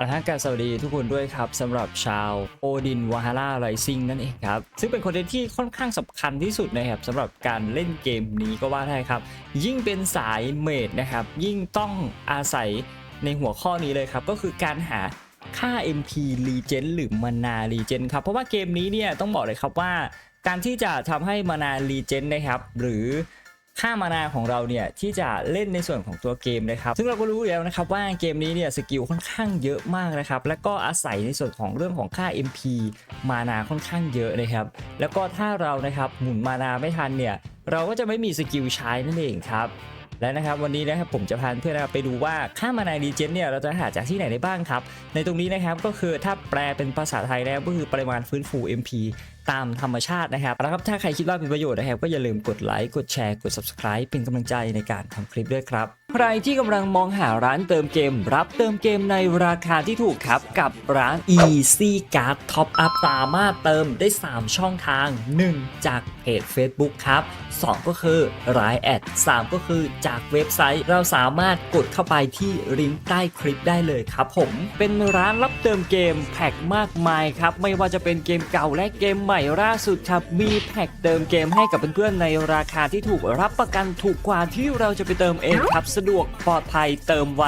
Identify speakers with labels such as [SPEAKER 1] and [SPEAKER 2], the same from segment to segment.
[SPEAKER 1] อาละการสวัสดีทุกคนด้วยครับสำหรับชาวโอดินวาฮาร่าไรซิงนั่นเองครับซึ่งเป็นคอนเทนต์ที่ค่อนข้างสำคัญที่สุดนะครับสำหรับการเล่นเกมนี้ก็ว่าได้ครับ ยิ่งเป็นสายเมดนะครับ ยิ่งต้องอาศัยในหัวข้อนี้เลยครับ ก็คือการหาค่า MP Regen หรือมานา Regen ครับ เพราะว่าเกมนี้เนี่ยต้องบอกเลยครับว่า การที่จะทำให้มานา Regen นะครับ หรือ ค่ามานาของเราเนี่ยที่จะเล่นในส่วนของตัวเกมนะครับ ซึ่งเราก็รู้แล้วนะครับว่าเกมนี้เนี่ยสกิลค่อนข้างเยอะมากนะครับ แล้วก็อาศัยในส่วนของเรื่องของค่า MP มานาค่อนข้างเยอะนะครับ แล้วก็ถ้าเรานะครับหมุนมานาไม่ทันเนี่ยเราก็จะไม่มีสกิลใช้นั่นเองครับและนะครับวันนี้นะครับผมจะพาเพื่อนนะครับไปดูว่าค่ามานาดีเจนเนี่ยเราจะหาจากที่ไหนได้บ้างครับ ในตรงนี้นะครับก็คือถ้าแปลเป็นภาษาไทยแล้วก็คือปริมาณฟื้นฟู MP ตามธรรมชาตินะครับแล้วครับถ้าใครคิดว่าเป็นประโยชน์นะครับก็อย่าลืมกดไลค์กดแชร์กด subscribe เป็นกำลังใจในการทำคลิปด้วยครับใครที่กำลังมองหาร้านเติมเกม รับเติมเกมในราคาที่ถูกครับกับร้าน Easy Card Top Up สามารถเติมได้ 3 ช่องทาง 1 จากเพจ Facebook ครับ 2 ก็คือรายแอด 3 ก็คือจากเว็บไซต์ เราสามารถกดเข้าไปที่ลิงก์ใต้คลิปได้เลยครับผม เป็นร้านรับเติมเกมแพ็กมากมายครับ ไม่ว่าจะเป็นเกมเก่าและเกมใหม่ล่าสุดครับมีแพ็กเติมเกมให้กับเพื่อนๆในราคาที่ถูกรับประกันถูกกว่าที่เราจะไปเติมเองครับสะดวกปลอดภัยเติมไว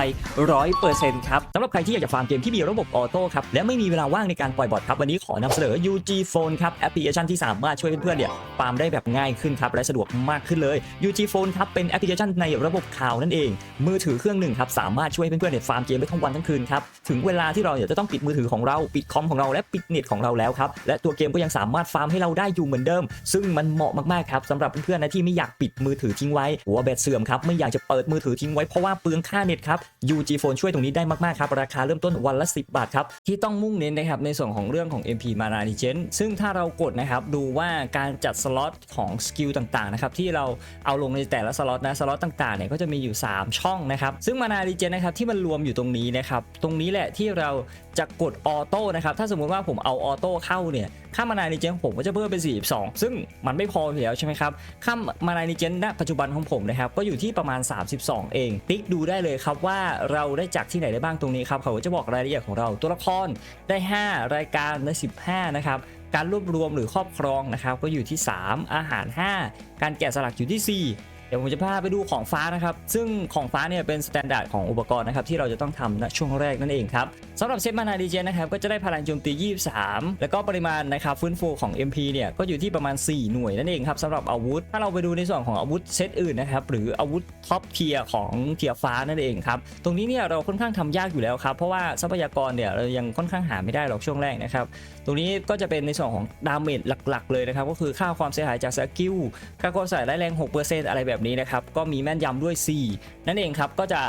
[SPEAKER 1] ร้อยเปอร์เซ็นต์ครับสำหรับใครที่อยากจะฟาร์มเกมที่มีระบบออโต้ครับและไม่มีเวลาว่างในการปล่อยบอทครับวันนี้ขอนำเสนอ UG Phone ครับแอปพลิเคชันที่สามารถช่วยเพื่อนๆเนี่ยฟาร์มได้แบบง่ายขึ้นครับและสะดวกมากขึ้นเลย UG Phone ครับเป็นแอปพลิเคชันในระบบข่าวนั่นเอง มือถือเครื่องหนึ่งครับสามารถช่วยเพื่อนๆเนี่ยฟาร์มเกมได้ทั้งวันทั้งคืนครับถึงเวลาที่เราเนี่ยจะต้องปิดมือถือของเราปิดคอมของเราและปิดเน็ตของเราแล้วครับและตัวเกมก็ยังสามารถฟาร์มให้เราได้อยู่เหมือนเดิม ซึ่งมันเหมาะมากๆครับสำหรับเพื่อนๆนะที่ไม่อยากปิดมือถือทิ้งไว้หัวแบตเสื่อมครับไม่อยากจะเปิดมือถือทิ้งไว้เพราะว่าเปลืองค่าเน็ตครับ UG Phone ช่วยตรงนี้ได้มากๆครับราคาเริ่มต้นวันละ 10 บาทครับที่ต้องมุ่งเน้นนะครับในส่วนของเรื่องของ MP Mana Regen ซึ่งถ้าเรากดนะครับดูว่าการจัดสล็อตของสกิลต่างๆนะครับที่เราเอาลงในแต่ละสล็อตนะสล็อตต่างๆเนี่ยก็จะมีอยู่ 3 ช่องนะครับซึ่ง Mana Regen นะครับที่มันรวมอยู่ตรงนี้นะครับตรงนี้แหละที่เราจะกดออโต้นะครับถ้าสมมุติว่าผมเอาออโต้เข้าเนี่ยค่ามานานิเจนของผมก็จะเพิ่มเป็น 42 ซึ่งมันไม่พออยู่แล้วใช่ไหมครับค่ามานานิเจนณปัจจุบันของผมนะครับก็อยู่ที่ประมาณ 32 เองติ๊กดูได้เลยครับว่าเราได้จากที่ไหนได้บ้างตรงนี้ครับเขาจะบอกรายละเอียดของเราตัวละครได้ 5 รายการได้15 นะครับการรวบรวมหรือครอบครองนะครับก็อยู่ที่ 3 อาหาร 5 การแกะสลักอยู่ที่ 4เดี๋ยวผมจะพาไปดูของฟ้านะครับ ซึ่งของฟ้าเนี่ยเป็นสแตนดาร์ดของอุปกรณ์นะครับที่เราจะต้องทำณช่วงแรกนั่นเองครับ สำหรับเซตมานาดีเจนะครับก็จะได้พลังโจมตี 23 แล้วก็ปริมาณนะครับฟื้นฟูของ MP เนี่ยก็อยู่ที่ประมาณ 4 หน่วยนั่นเองครับสำหรับอาวุธ ถ้าเราไปดูในส่วนของอาวุธเซตอื่นนะครับหรืออาวุธท็อปเทียร์ของเทียร์ฟ้านั่นเองครับตรงนี้เนี่ยเราค่อนข้างทำยากอยู่แล้วครับเพราะว่าทรัพยากรเนี่ยเรายังค่อนข้างหาไม่ได้หรอกช่วงแรกนะครับตรงนี้ก็จะเป็นในส่วนของดาเมจหลักๆ เลยนะครับก็คือค่าความเสียหายจากสกิลค่าความเสียหายร้แรง 6%อะไรแบบนี้นะครับก็มีแม่นยำด้วย 4 นั่นเองครับก็จะ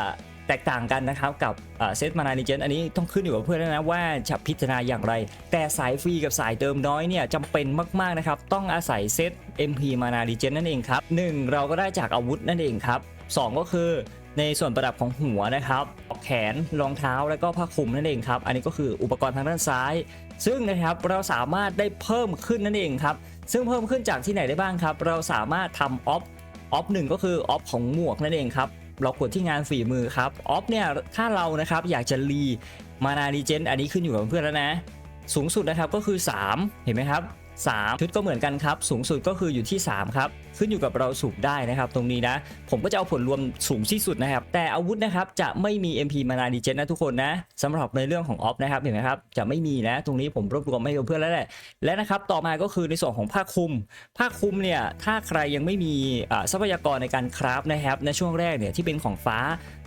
[SPEAKER 1] แตกต่างกันนะครับกับเซตมานานิเจนอันนี้ต้องขึ้นอยู่กับเพื่อนด้วนะว่าจะพิจารณาอย่างไร แต่สายฟรีกับสายเติมน้อยเนี่ยจำเป็นมากๆนะครับต้องอาศัยเซต MP มานานิเจนนั่นเองครับ 1 เราก็ได้จากอาวุธนั่นเองครับ 2 ก็คือในส่วนประดับของหัวนะครับแขนรองเท้าแล้วก็ผ้าคลุมนั่นเองครับ อันนี้ก็คืออุปกรณ์ทางด้านซ้าย ซึ่งนะครับเราสามารถได้เพิ่มขึ้นนั่นเองครับ ซึ่งเพิ่มขึ้นจากที่ไหนได้บ้างครับ เราสามารถทำออฟออฟหนึ่งก็คือออฟของหมวกนั่นเองครับ เรากดที่งานฝีมือครับออฟเนี่ยถ้าเรานะครับอยากจะรีมานาดีเจนอันนี้ขึ้นอยู่กับเพื่อนแล้วนะ สูงสุดนะครับก็คือ 3 เห็นไหมครับ3ชุดก็เหมือนกันครับ สูงสุดก็คืออยู่ที่ 3 ครับ ขึ้นอยู่กับเราสูบได้นะครับ ตรงนี้นะ ผมก็จะเอาผลรวมสูงที่สุดนะครับ แต่อาวุธนะครับจะไม่มี MP มานาดีเจนนะทุกคนนะสำหรับในเรื่องของออฟนะครับเห็นไหมครับจะไม่มีนะ ตรงนี้ผมรวบรวมให้เพื่อนแล้วแหละและนะครับต่อมาก็คือในส่วนของผ้าคลุมผ้าคลุมเนี่ยถ้าใครยังไม่มีอ่าทรัพยากรในการคราฟนะครับในช่วงแรกเนี่ยที่เป็นของฟ้า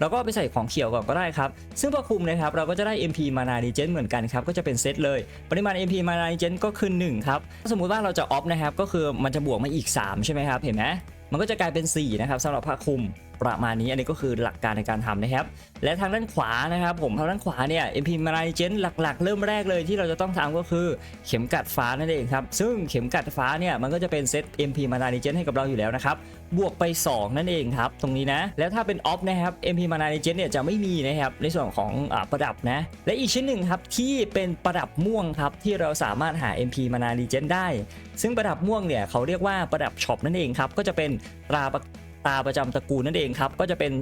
[SPEAKER 1] เราก็ไปใส่ของเขียวก่อนก็ได้ครับซึ่งผ้าคลุมนะครับเราก็จะได้ MP มานาดีเจนเหมือนกันครับก็จะเป็นเซตเลยปริมาณ MP มานาดีเจนก็คือ1ครับสมมุติว่าเราจะออฟนะครับก็คือมันจะบวกมาอีก 3 ใช่ไหมครับเห็นไหมมันก็จะกลายเป็น 4 นะครับสำหรับผ้าคลุมประมาณนี้อันนี้ก็คือหลักการในการทำนะครับ และทางด้านขวานะครับผมทางด้านขวาเนี่ย MP m a n a g e n หลักๆ เริ่มแรกเลยที่เราจะต้องทำก็คือเข็มกัดฟ้านั่นเองครับ ซึ่งเข็มกัดฟ้าเนี่ยมันก็จะเป็นเซต MP m a n a g e n ให้กับเราอยู่แล้วนะครับ บวกไป 2 นั่นเองครับ ตรงนี้นะ แล้วถ้าเป็นออฟนะครับ MP m a n a g e n เนี่ยจะไม่มีนะครับในส่วนของอประดับนะ และอีกชิ้นหนึ่งครับที่เป็นประดับม่วงครับที่เราสามารถหา MP m a n a g e n ได้ ซึ่งประดับม่วงเนี่ยเขาเรียกว่าประดับช็อปนั่นเองครับก็จะเป็นตราประ ตาประจำตระกูลนั่นเองครับ ก็จะเป็น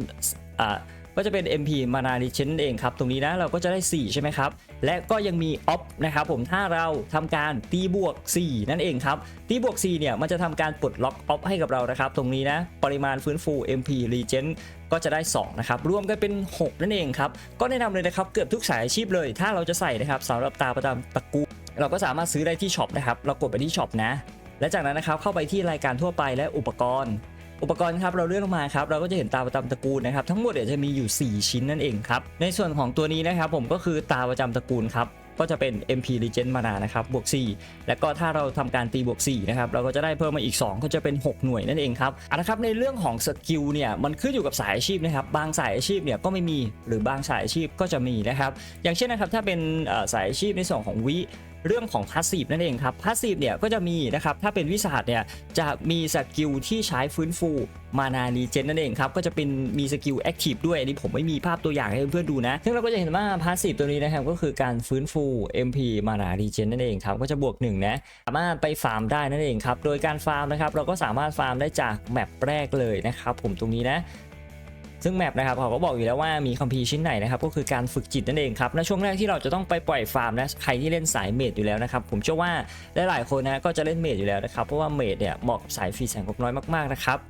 [SPEAKER 1] อ่าก็จะเป็น MP Mana r e g e n เองครับ ตรงนี้นะเราก็จะได้ 4 ใช่ไหมครับ และก็ยังมี Off นะครับผมถ้าเราทำการตีบวก 4 นั่นเองครับ ตีบวก 4 เนี่ย มันจะทำการปลดล็อก Off ให้กับเรานะครับ ตรงนี้นะ ปริมาณฟื้นฟู MP Regen ก็จะได้ 2 นะครับ รวมกันเป็น 6 นั่นเองครับ ก็แนะนำเลยนะครับ เกือบทุกสายอาชีพเลย ถ้าเราจะใส่นะครับสำหรับตาประจำตระกูลเราก็สามารถซื้อได้ที่ช็อปนะครับเรากดไปที่ช็อปนะและจากนั้นนะครับเข้าไปที่รายการทั่วไปและอุปกรณ์ อุปกรณ์ครับเราเลื่อนลงมาครับเราก็จะเห็นตาประจำตระกูลนะครับทั้งหมดเดี๋ยวจะมีอยู่ 4 ชิ้นนั่นเองครับในส่วนของตัวนี้นะครับผมก็คือตาประจำตระกูลครับก็จะเป็น MP Legend Mana นะครับบวก 4 แล้วก็ถ้าเราทำการตีบวก4นะครับเราก็จะได้เพิ่มมาอีก 2 ก็จะเป็น 6 หน่วยนั่นเองครับเอาละครับในเรื่องของสกิลเนี่ยมันขึ้นอยู่กับสายอาชีพนะครับบางสายอาชีพเนี่ยก็ไม่มีหรือบางสายอาชีพก็จะมีนะครับอย่างเช่นนะครับถ้าเป็นสายอาชีพในส่วนของวิ เรื่องของพาสซีฟนั่นเองครับพาสซีฟเนี่ยก็จะมีนะครับถ้าเป็นวิสาดเนี่ยจะมีสกิลที่ใช้ฟื้นฟูมานารีเจนนั่นเองครับก็จะเป็นมีสกิลแอคทีฟด้วยอันนี้ผมไม่มีภาพตัวอย่างให้เพื่อนๆดูนะซึ่งเราก็จะเห็นว่าพาสซีฟตัวนี้นะครับก็คือการฟื้นฟู MP มานารีเจนนั่นเองครับก็จะบวก1นะสามารถไปฟาร์มได้นั่นเองครับโดยการฟาร์มนะครับเราก็สามารถฟาร์มได้จากแมปแรกเลยนะครับผมตรงนี้นะ ซึ่งแมปนะครับเขาก็บอกอยู่แล้วว่ามีคัมภีร์ชิ้นไหนนะครับก็คือการฝึกจิตนั่นเองครับในช่วงแรกที่เราจะต้องไปปล่อยฟาร์มนะใครที่เล่นสายเมดอยู่แล้วนะครับผมเชื่อว่าหลายๆคนนะก็จะเล่นเมดอยู่แล้วนะครับเพราะว่าเมดเนี่ยเหมาะกับสายฟรีแสงกบน้อยมากๆนะครับ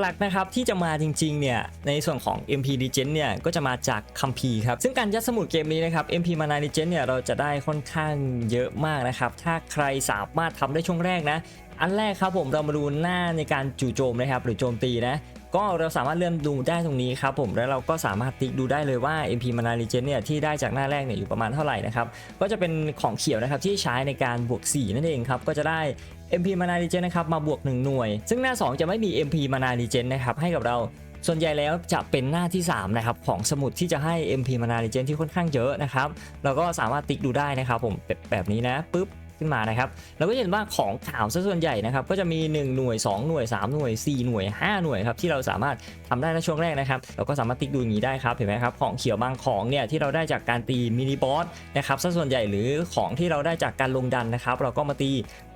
[SPEAKER 1] หลักๆนะครับที่จะมาจริงๆเนี่ยในส่วนของ MP Legend เนี่ยก็จะมาจากคัมภีร์ครับซึ่งการยัดสมุดเกมนี้นะครับ MP Mana Legend เนี่ยเราจะได้ค่อนข้างเยอะมากนะครับถ้าใครสามารถทำได้ช่วงแรกนะ อันแรกครับผมเรามาดูหน้าในการจู่โจมนะครับหรือโจมตีนะ ก็เราสามารถเลื่อนดูได้ตรงนี้ครับผมแล้วเราก็สามารถติ๊กดูได้เลยว่า MP Mana l e g e n เนี่ยที่ได้จากหน้าแรกเนี่ยอยู่ประมาณเท่าไหร่นะครับก็จะเป็นของเขียวนะครับที่ใช้ในการบวก 4 นั่นเองครับก็จะได้ MP Mana l e g e n นะครับมาบวก 1 หน่วย ซึ่งหน้า 2 จะไม่มี MP Mana l e g e n นะครับให้กับเราส่วนใหญ่แล้วจะเป็นหน้าที่ 3 นะครับ ของสมุดที่จะให้ MP Mana l e g e n ที่ค่อนข้างเยอะนะครับเราก็สามารถติ๊กดูได้นะครับผมแบบแบบนี้นะปุ๊บ ขึ้นมานะครับเราก็จะเห็นว่าของข่าวส่วนใหญ่นะครับก็จะมี 1 หน่วย 2 หน่วย 3 หน่วย 4 หน่วย 5 หน่วยครับที่เราสามารถทำได้ในช่วงแรกนะครับเราก็สามารถติ๊กดูอย่างนี้ได้ครับเห็นไหมครับของเขียวบางของเนี่ยที่เราได้จากการตีมินิบอสนะครับส่วนใหญ่หรือของที่เราได้จากการลงดันนะครับเราก็มาตี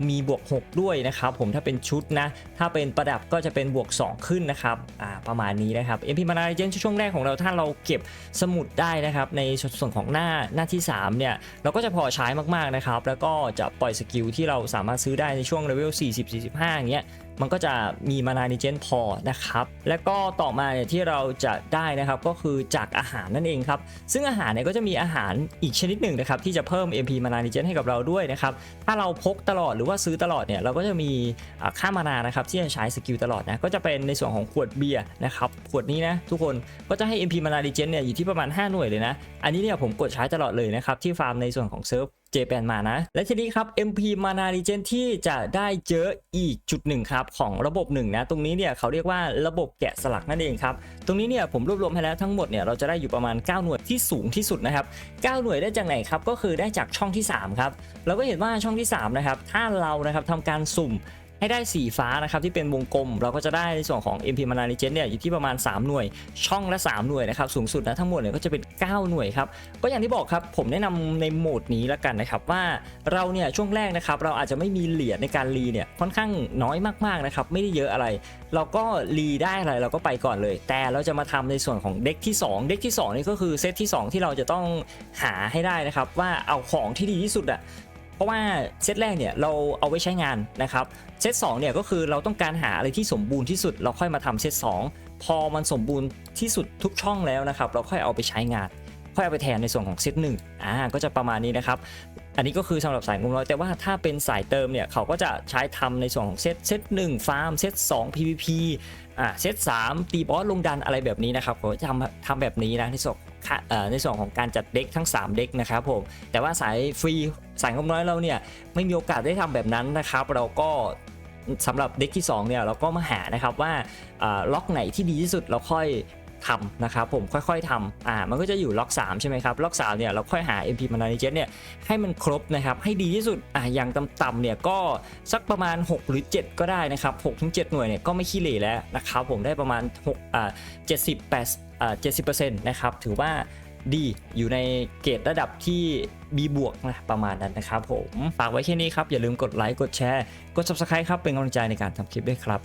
[SPEAKER 1] มีบวก 6 ด้วยนะครับผมถ้าเป็นชุดนะ ถ้าเป็นประดับก็จะเป็นบวก 2 ขึ้นนะครับอ่าประมาณนี้นะครับ MP Mana Legend ช่วงแรกของเราถ้าเราเก็บสมุดได้นะครับ ในส่วนของหน้าหน้าที่ 3 เนี่ย เราก็จะพอใช้มากๆนะครับ แล้วก็จะปล่อยสกิลที่เราสามารถซื้อได้ในช่วงเลเวล40-45อย่างเงี้ยมันก็จะมีมานานิเจนพอนะครับแล้วก็ต่อมาเนี่ยที่เราจะได้นะครับก็คือจากอาหารนั่นเองครับซึ่งอาหารเนี่ยก็จะมีอาหารอีกชนิดหนึ่งนะครับที่จะเพิ่ม MP มานานิเจนให้กับเราด้วยนะครับถ้าเราพกตลอดหรือว่าซื้อตลอดเนี่ยเราก็จะมีค่ามานานะครับที่จะใช้สกิลตลอดนะก็จะเป็นในส่วนของขวดเบียร์นะครับขวดนี้นะทุกคนก็จะให้ MP มานานิเจนเนี่ยอยู่ที่ประมาณ 5 หน่วยเลยนะอันนี้เนี่ยผมกดใช้ตลอดเลยนะครับที่ฟาร์มในส่วนของเซิร์ฟ เจแปนมานะ และทีนี้ครับ MP Mana Regen ที่จะได้เจออีกจุดหนึ่งครับของระบบหนึ่งนะตรงนี้เนี่ยเขาเรียกว่าระบบแกะสลักนั่นเองครับตรงนี้เนี่ยผมรวบรวมให้แล้วทั้งหมดเนี่ยเราจะได้อยู่ประมาณ 9 หน่วยที่สูงที่สุดนะครับ 9 หน่วยได้จากไหนครับก็คือได้จากช่องที่3ครับเราก็เห็นว่าช่องที่3นะครับถ้าเรานะครับทำการสุ่ม ให้ได้สีฟ้านะครับที่เป็นวงกลม เราก็จะได้ในส่วนของ MP Mana Regen เนี่ยอยู่ที่ประมาณ 3 หน่วย ช่องละ 3 หน่วยนะครับสูงสุดนะทั้งหมดเนี่ยก็จะเป็น 9 หน่วยครับก็อย่างที่บอกครับผมแนะนำในโหมดนี้แล้วกันนะครับว่าเราเนี่ยช่วงแรกนะครับเราอาจจะไม่มีเหรียญในการรีเนี่ยค่อนข้างน้อยมากๆนะครับไม่ได้เยอะอะไร เราก็รีได้อะไรเราก็ไปก่อนเลย แต่เราจะมาทำในส่วนของเด็กที่ 2 เด็กที่2นี่ก็คือเซตที่ 2 ที่เราจะต้องหาให้ได้นะครับว่าเอาของที่ดีที่สุดอะ เพราะว่าเซตแรกเนี่ยเราเอาไว้ใช้งานนะครับเซต2เนี่ยก็คือเราต้องการหาอะไรที่สมบูรณ์ที่สุด เราค่อยมาทำเซต2พอมันสมบูรณ์ที่สุดทุกช่องแล้วนะครับ เราค่อยเอาไปใช้งาน ค่อยเอาไปแทนในส่วนของเซตหนึ่งอ่าก็จะประมาณนี้นะครับอันนี้ก็คือสำหรับสายงบน้อยแต่ว่าถ้าเป็นสายเติมเนี่ยเขาก็จะใช้ทำในส่วนของเซตเซตหนึ่งฟาร์มเซตสอง PVP อ่าเซตสามตีบอสลงดันอะไรแบบนี้นะครับเขาจะทำทำแบบนี้นะในส่วน ในส่วนของการจัดเด็กทั้ง 3 เด็กนะครับผมแต่ว่าสายฟรีสายงบน้อยเราเนี่ยไม่มีโอกาสได้ทำแบบนั้นนะครับ เราก็สำหรับเด็กที่2เนี่ยเราก็มาหานะครับว่าล็อกไหนที่ดีที่สุดเราค่อย ทำนะครับผมค่อยๆทำอ่ามันก็จะอยู่ล็อก 3 ใช่ไหมครับล็อก3เนี่ยเราค่อยหา MP m a n a g e n เนี่ยให้มันครบนะครับให้ดีที่สุดอ่าอย่างต่ำๆเนี่ยก็สักประมาณ 6 หรือ 7 ก็ได้นะครับ6ถึง7หน่วยเนี่ยก็ไม่ขี้เหร่แล้วนะครับผมได้ประมาณ6อ่า70 8อ่า70%นะครับถือว่าดีอยู่ในเกรดระดับที่ B บวกนะประมาณนั้นนะครับผม ฝากไว้แค่นี้ครับ อย่าลืมกดไลค์ กดแชร์ กด Subscribe ครับ เป็นกำลังใจในการทำคลิปด้วยครับ